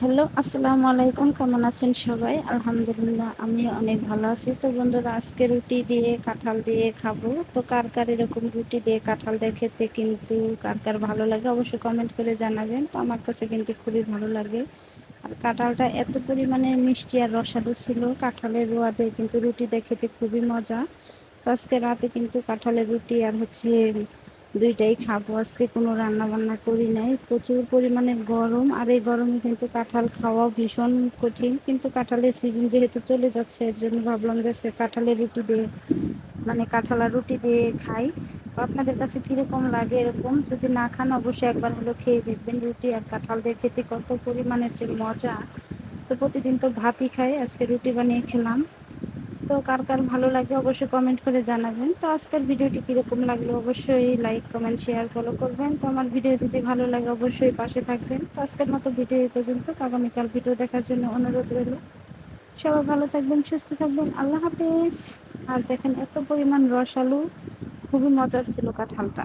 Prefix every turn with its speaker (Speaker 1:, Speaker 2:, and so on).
Speaker 1: Hello, আসসালামু আলাইকুম। কেমন আছেন সবাই? আলহামদুলিল্লাহ আমি অনেক ভালো আছি। তো বন্ধুরা, আজকে রুটি দিয়ে কাঁঠাল দিয়ে খাব। তো কার কার এরকম রুটি দিয়ে কাঁঠাল দিয়ে খেতে কিন্তু কার কার ভালো লাগে অবশ্যই কমেন্ট করে জানাবেন। তো আমার কাছে কিন্তু খুবই ভালো লাগে। আর কাঁঠালটা এত পরিমাণে মিষ্টি আর রসালো ছিল, কাঁঠালের রোয়াতে কিন্তু রুটি দিয়ে খেতে খুবই মজা। তো আজকে রাতে কিন্তু কাঁঠালের রুটি আর হচ্ছে দুইটাই খাব। আজকে কোনো রান্না বান্না করি নাই। প্রচুর পরিমাণে গরম, আর এই গরমে কিন্তু কাঁঠাল খাওয়া ভীষণ কঠিন। কিন্তু কাঁঠালের সিজন যেহেতু চলে যাচ্ছে, এর জন্য ভাবলাম যে কাঁঠালের রুটি দিয়ে মানে কাঁঠাল রুটি দিয়ে খাই। তো আপনাদের কাছে কীরকম লাগে এরকম? যদি না খান, অবশ্যই একবার হলো খেয়ে দেখবেন রুটি আর কাঁঠাল দিয়ে খেতে কত পরিমাণের যে মজা। তো প্রতিদিন তো ভাতই খাই, আজকে রুটি বানিয়ে খেলাম। তো কার কার ভালো লাগে অবশ্যই কমেন্ট করে জানাবেন। তো আজকের ভিডিওটি কীরকম লাগল অবশ্যই লাইক কমেন্ট শেয়ার ফলো করবেন। তো আমার ভিডিও যদি ভালো লাগে অবশ্যই পাশে থাকবেন। তো আজকের মতো ভিডিও এই পর্যন্ত। আগামীকাল ভিডিও দেখার জন্য অনুরোধ রইল। সবাই ভালো থাকবেন, সুস্থ থাকবেন। আল্লাহ হাফেজ। আর দেখেন এত পরিমাণ রস আলু খুবই মজার ছিল কাঁঠালটা।